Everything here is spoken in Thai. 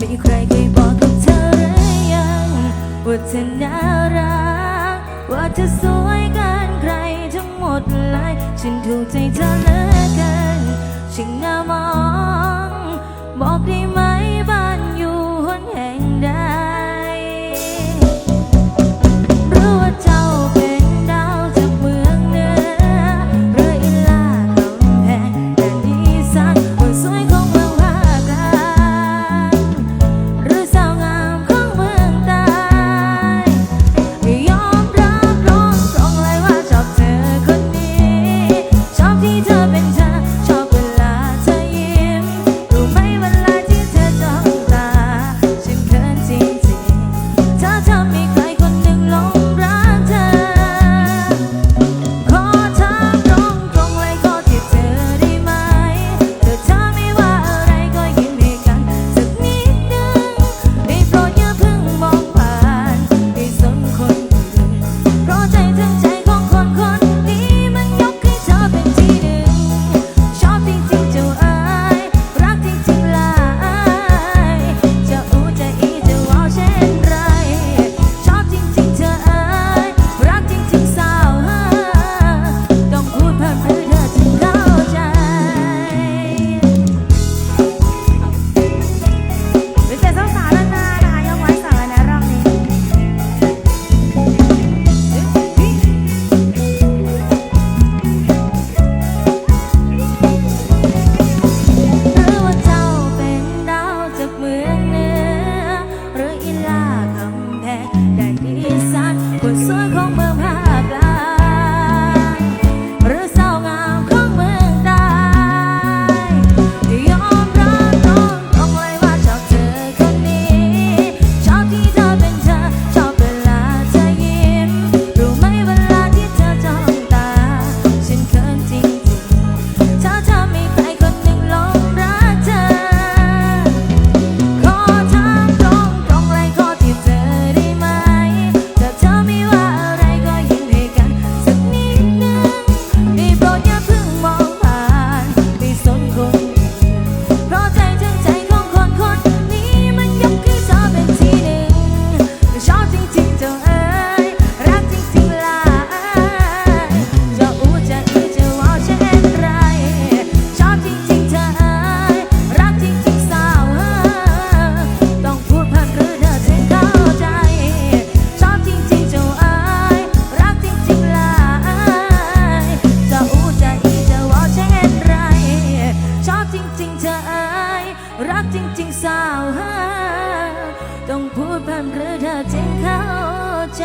มีใครเคยบอกกับเธอหรือยังว่าเธอน่ารัก ว่าเธอสวยกันใครทั้งหมดเลยฉันถูกใจเธอเหลือเกินฉันน่ามอง บอกได้ รักจริงๆสาวฮะต้องพูดพร่ำเพื่อเธอจริงเข้าใจ